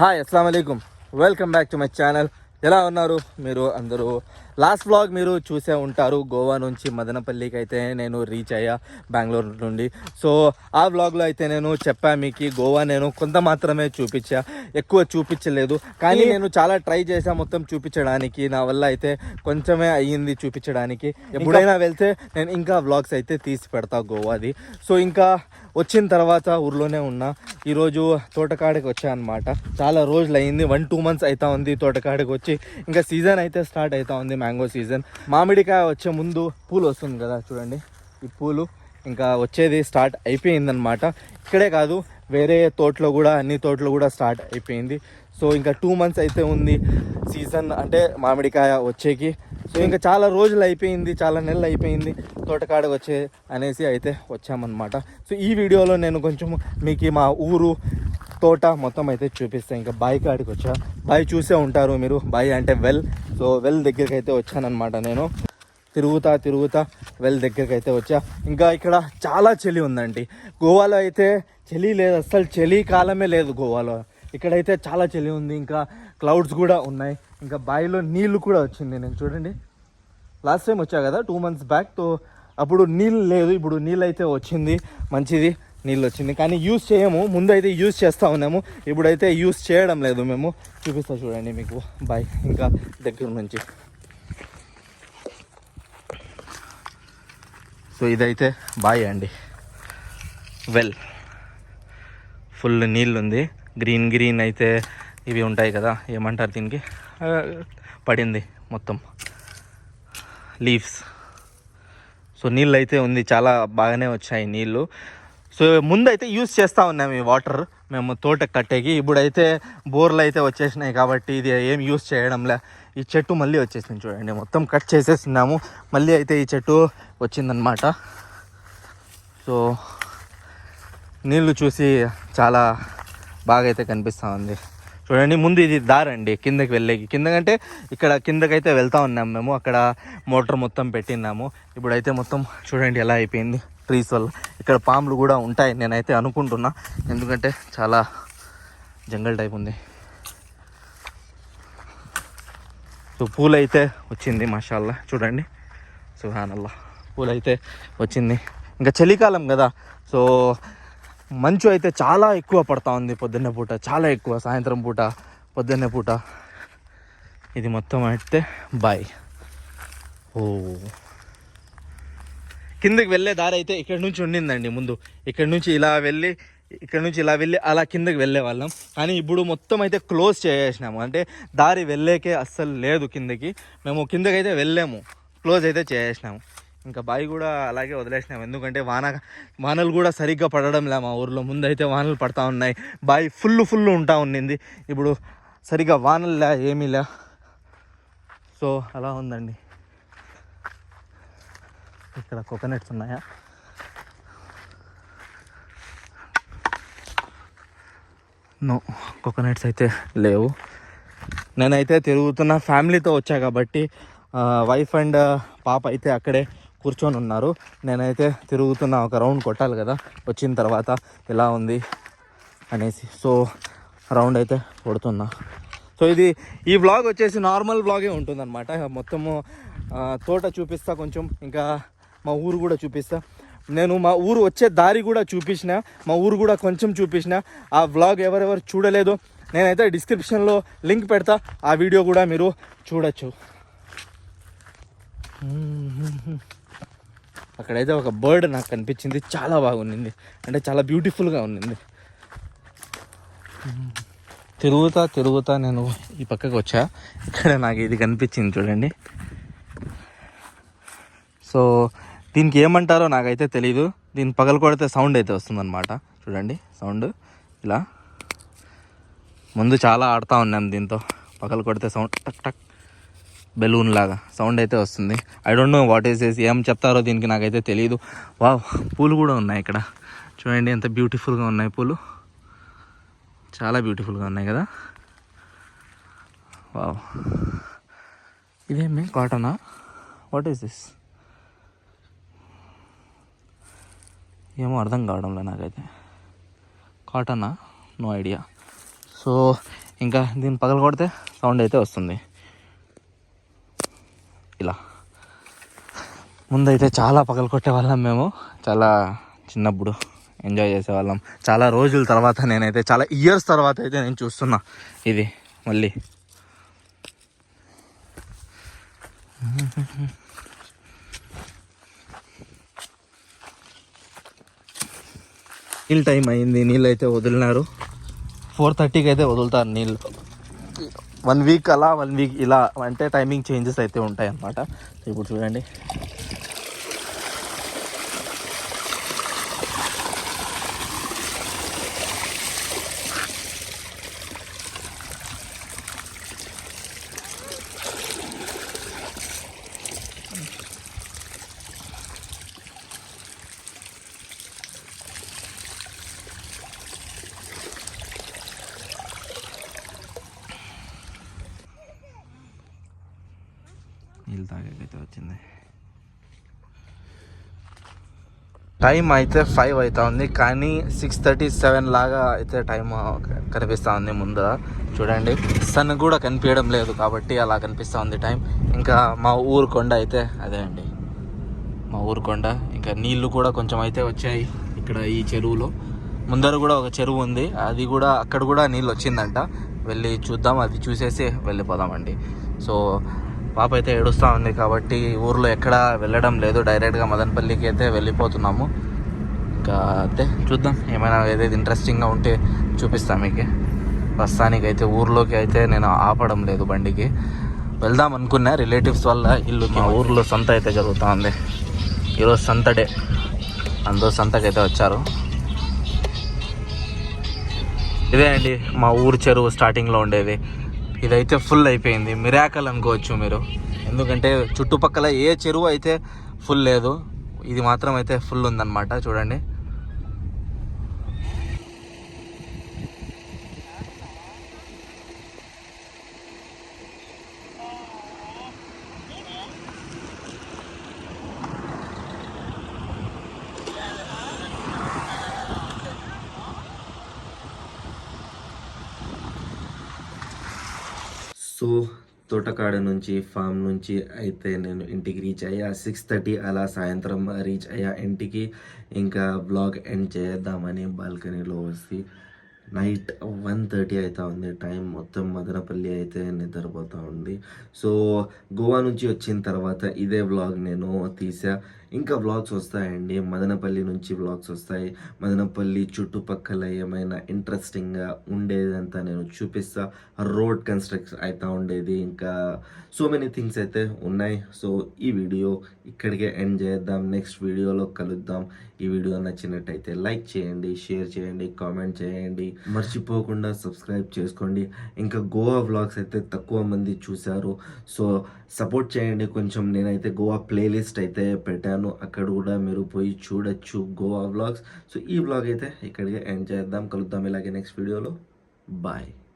Hi అస్సలం అయికం welcome back to my channel ఎలా ఉన్నారు మీరు అందరూ? లాస్ట్ వ్లాగ్ మీరు చూసే ఉంటారు. గోవా నుంచి మదనపల్లికి అయితే నేను రీచ్ అయ్యా బెంగళూరు నుండి. సో ఆ వ్లాగ్లో అయితే నేను చెప్పా మీకు గోవా నేను కొంత మాత్రమే చూపించా. ఎక్కువ చూపించలేదు. కానీ నేను చాలా ట్రై చేశా మొత్తం చూపించడానికి. నా వల్ల అయితే కొంచెమే అయ్యింది చూపించడానికి. ఎప్పుడైనా వెళ్తే నేను ఇంకా వ్లాగ్స్ అయితే తీసి పెడతా గోవాది. సో ఇంకా వచ్చిన తర్వాత ఊర్లోనే ఉన్నా. ఈరోజు తోటకాడికి వచ్చా అనమాట చాలా రోజులు అయింది వన్ టూ మంత్స్ అవుతా ఉంది తోటకాడికి వచ్చి. ఇంకా సీజన్ అయితే స్టార్ట్ అవుతా ఉంది మ్యాంగో సీజన్ మామిడికాయ వచ్చే ముందు పూలు వస్తుంది కదా చూడండి. ఈ పూలు ఇంకా వచ్చేది స్టార్ట్ అయిపోయిందనమాట ఇక్కడే కాదు వేరే తోటలో కూడా అన్ని తోటలో కూడా స్టార్ట్ అయిపోయింది. సో ఇంకా టూ మంత్స్ అయితే ఉంది. సీజన్ అంటే మామిడికాయ వచ్చేకి. సో ఇంకా చాలా రోజులు అయిపోయింది చాలా నెలలు అయిపోయింది తోటకాడకు వచ్చే అనేసి అయితే వచ్చామన్నమాట. సో ఈ వీడియోలో నేను కొంచెం మీకు మా ఊరు తోట మొత్తం అయితే చూపిస్తాను ఇంకా బాయి కాడికి వచ్చా. బాయి చూసే ఉంటారు మీరు. బాయి అంటే వెల్. సో వెల్ దగ్గరికి అయితే వచ్చానమాట నేను. తిరుగుతా తిరుగుతా వెల్ దగ్గరికి అయితే వచ్చా. ఇంకా ఇక్కడ చాలా చలి ఉందండి. గోవాలో అయితే చలి లేదు. అస్సలు చలి కాలమే లేదు గోవాలో. ఇక్కడైతే చాలా చలి ఉంది. ఇంకా క్లౌడ్స్ కూడా ఉన్నాయి. ఇంకా బావిలో నీళ్ళు కూడా వచ్చింది నేను. చూడండి. లాస్ట్ టైం వచ్చా కదా? టూ మంత్స్ బ్యాక్తో అప్పుడు నీళ్ళు లేదు. ఇప్పుడు నీళ్ళు అయితే వచ్చింది. మంచిది. నీళ్ళు వచ్చింది. కానీ యూస్ చేయము. ముందు అయితే యూస్ చేస్తూ ఉన్నాము. ఇప్పుడైతే యూస్ చేయడం లేదు మేము. చూపిస్తా చూడండి మీకు. బాయ్ ఇంకా దగ్గర నుంచి. సో ఇదైతే బాయ్ అండి. వెల్ ఫుల్ నీళ్ళు ఉంది గ్రీన్ గ్రీన్ అయితే ఇవి ఉంటాయి కదా. ఏమంటారు దీనికి? పడింది మొత్తం. లీవ్స్. సో నీళ్ళు అయితే ఉంది చాలా బాగానే వచ్చాయి నీళ్ళు. సో ముందైతే యూస్ చేస్తూ ఉన్నాము ఈ వాటర్. మేము తోట కట్టేకి ఇప్పుడైతే బోర్లు అయితే వచ్చేసినాయి కాబట్టి ఇది ఏం యూస్ చేయడంలే. ఈ చెట్టు మళ్ళీ వచ్చేసింది చూడండి మొత్తం కట్ చేసేసినాము మళ్ళీ అయితే ఈ చెట్టు వచ్చిందనమాట. సో నీళ్ళు చూసి చాలా బాగా అయితే కనిపిస్తూ ఉంది. చూడండి ముందు ఇది దారండి కిందకి వెళ్ళేకి. కిందకంటే ఇక్కడ కిందకైతే వెళ్తా ఉన్నాం మేము. అక్కడ మోటార్ మొత్తం పెట్టినాము ఇప్పుడైతే మొత్తం చూడండి ఎలా అయిపోయింది. ట్రీస్ వల్ల. ఇక్కడ పాములు కూడా ఉంటాయి నేనైతే అనుకుంటున్నా. ఎందుకంటే చాలా జంగల్ టైప్ ఉంది. సో పూలు అయితే వచ్చింది మషాల్లా. చూడండి. సుహానల్లా పూలు అయితే వచ్చింది. ఇంకా చలికాలం కదా. సో మంచు అయితే చాలా ఎక్కువ పడతా ఉంది పొద్దున్న పూట చాలా ఎక్కువ సాయంత్రం పూట పొద్దున్న పూట. ఇది మొత్తం అయితే బాయ్. ఓ. కిందకి వెళ్ళే దారి అయితే ఇక్కడ నుంచి ఉండిందండి ముందు. ఇక్కడ నుంచి ఇలా వెళ్ళి ఇక్కడ నుంచి ఇలా వెళ్ళి అలా కిందకి వెళ్ళే వాళ్ళం. కానీ ఇప్పుడు మొత్తం అయితే క్లోజ్ చేసేసినాము. అంటే దారి వెళ్ళేకే అస్సలు లేదు కిందకి. మేము కిందకైతే వెళ్ళాము. క్లోజ్ అయితే చేసేసినాము. ఇంకా బావి కూడా అలాగే వదిలేసినాం. ఎందుకంటే వాన వానలు కూడా సరిగ్గా పడడం లే మా ఊర్లో. ముందైతే వానలు పడతా ఉన్నాయి. బావి ఫుల్ ఫుల్ ఉంటా ఉండింది ఇప్పుడు సరిగ్గా వానలు లే ఏమీ లే. సో అలా ఉందండి. ఇక్కడ కోకోనట్స్ ఉన్నాయా? నో కోకోనట్స్ అయితే లేవు. నేనైతే తిరుగుతున్న ఫ్యామిలీతో వచ్చా కాబట్టి వైఫ్ అండ్ పాప అయితే అక్కడే. కూర్చొని ఉన్నారు. నేనైతే తిరుగుతున్న ఒక రౌండ్ కొట్టాలి కదా. వచ్చిన తర్వాత ఎలా ఉంది అనేసి. సో రౌండ్ అయితే కొడుతున్నా. సో ఇది ఈ వ్లాగ్ వచ్చేసి నార్మల్ వ్లాగే ఉంటుందన్నమాట. మొత్తము తోట చూపిస్తా కొంచెం. ఇంకా మా ఊరు కూడా చూపిస్తా. నేను మా ఊరు వచ్చే దారి కూడా చూపించిన. మా ఊరు కూడా కొంచెం చూపించిన. ఆ వ్లాగ్ ఎవరెవరు చూడలేదో. నేనైతే డిస్క్రిప్షన్లో లింక్ పెడతా. ఆ వీడియో కూడా మీరు చూడొచ్చు. అక్కడైతే ఒక బర్డ్ నాకు కనిపించింది. చాలా బాగుంది అంటే చాలా బ్యూటిఫుల్గా ఉన్నింది తిరుగుతా తిరుగుతా నేను ఈ పక్కకు వచ్చా. ఇక్కడ నాకు ఇది కనిపించింది చూడండి. సో దీనికి ఏమంటారో నాకైతే తెలీదు. దీన్ని పగలు కొడితే సౌండ్ అయితే వస్తుందన్నమాట. చూడండి సౌండ్ ఇలా. ముందు చాలా ఆడుతూ ఉన్నాం దీంతో. పగలు కొడితే సౌండ్ టక్ టక్. బెలూన్ లాగా సౌండ్ అయితే వస్తుంది. I don't know what is is ఏం చెప్తారో దీనికి నాకైతే తెలియదు వా పూలు కూడా ఉన్నాయి ఇక్కడ. చూడండి ఎంత బ్యూటిఫుల్గా ఉన్నాయి పూలు. చాలా బ్యూటిఫుల్గా ఉన్నాయి కదా. వావ్ ఇదేమి? కాటనా వాట్ ఈస్ దిస్ ఏమో అర్థం కావడంలో నాకైతే. కాటనా నో ఐడియా సో ఇంకా దీన్ని పగల కొడితే సౌండ్ అయితే వస్తుంది. ఇలా. ముందైతే చాలా పగలు కొట్టే వాళ్ళం మేము. చాలా చిన్నప్పుడు ఎంజాయ్ చేసేవాళ్ళం. చాలా రోజుల తర్వాత నేనైతే చాలా ఇయర్స్ తర్వాత అయితే నేను చూస్తున్నా ఇది మళ్ళీ. నీళ్ళు టైం అయింది నీళ్ళు అయితే వదిలినారు ఫోర్ థర్టీకి అయితే వదులుతారు నీళ్ళు. వన్ వీక్ అలా వన్ వీక్ ఇలా అంటే టైమింగ్ చేంజెస్ అయితే ఉంటాయి అన్నమాట ఇప్పుడు చూడండి. నీళ్ళు వచ్చింది టైం అయితే ఫైవ్ అవుతా ఉంది కానీ సిక్స్ థర్టీ సెవెన్ లాగా అయితే టైం కనిపిస్తూ ఉంది ముందర చూడండి సన్ కూడా కనిపించడం లేదు కాబట్టి అలా కనిపిస్తూ ఉంది టైం ఇంకా మా ఊరు కొండ అయితే అదే అండి. మా ఊరు కొండ ఇంకా నీళ్ళు కూడా కొంచెం అయితే వచ్చాయి ఇక్కడ ఈ చెరువులో. ముందర కూడా ఒక చెరువు ఉంది అది కూడా అక్కడ కూడా నీళ్ళు వచ్చిందంట. వెళ్ళి చూద్దాం అది చూసేసి వెళ్ళిపోదామండి. సో పాప అయితే ఏడుస్తూ ఉంది కాబట్టి ఊర్లో ఎక్కడ వెళ్ళడం లేదు. డైరెక్ట్గా మదనపల్లికి అయితే వెళ్ళిపోతున్నాము. ఇంకా అయితే చూద్దాం. ఏమైనా ఏదైతే ఇంట్రెస్టింగ్గా ఉంటే చూపిస్తాం మీకు. ప్రస్తుతానికి అయితే ఊర్లోకి అయితే నేను ఆపడం లేదు బండికి. వెళ్దాం అనుకున్నా రిలేటివ్స్ వల్ల ఇల్లు మా ఊర్లో సంత అయితే జరుగుతూ ఉంది. ఈరోజు సంత డే. అందరూ సంతకైతే వచ్చారు. ఇదే అండి మా ఊరు చెరువు స్టార్టింగ్లో ఉండేది. ఇదైతే ఫుల్ అయిపోయింది. మిరాకల్ అనుకోవచ్చు మీరు. ఎందుకంటే చుట్టుపక్కల ఏ చెరువు అయితే ఫుల్ లేదు ఇది మాత్రం అయితే ఫుల్ ఉందన్నమాట. చూడండి. సో తోటకాడ నుంచి ఫామ్ నుంచి అయితే నేను ఇంటికి రీచ్ అయ్యా. సిక్స్ థర్టీ అలా సాయంత్రం రీచ్ అయ్యా ఇంటికి. ఇంకా బ్లాగ్ ఎండ్ చేద్దామని బాల్కనీలో వస్తే నైట్ వన్ థర్టీ అవుతా ఉంది. టైం మొత్తం మదనపల్లి అయితే నిద్రపోతూ ఉంది. సో గోవా నుంచి వచ్చిన తర్వాత ఇదే వ్లాగ్ నేను తీసా. ఇంకా వ్లాగ్స్ వస్తాయండి. మదనపల్లి నుంచి వ్లాగ్స్ వస్తాయి. మదనపల్లి చుట్టుపక్కల ఏమైనా ఇంట్రెస్టింగ్గా ఉండేదంతా నేను చూపిస్తా. రోడ్ కన్స్ట్రక్షన్ అవుతూ ఉండేది. ఇంకా సో మెనీ థింగ్స్ అయితే ఉన్నాయి. సో ఈ వీడియో ఇక్కడికే ఎండ్ చేద్దాం. నెక్స్ట్ వీడియోలో కలుద్దాం. ఈ వీడియో నచ్చినట్టయితే లైక్ చేయండి షేర్ చేయండి కామెంట్ చేయండి. మర్చిపోకుండా సబ్స్క్రైబ్ చేసుకోండి. ఇంకా గోవా వ్లాగ్స్ అయితే తక్కువ మంది చూశారు. సో సపోర్ట్ చేయండి కొంచెం. నేనైతే గోవా ప్లేలిస్ట్ అయితే పెట్టాను. అక్కడ కూడా మీరు పోయి చూడొచ్చు గోవా వ్లాగ్స్. సో ఈ వ్లాగ్ అయితే ఇక్కడికి ఎండ్ చేద్దాం. కలుద్దాం ఇలాగే నెక్స్ట్ వీడియోలో. బాయ్.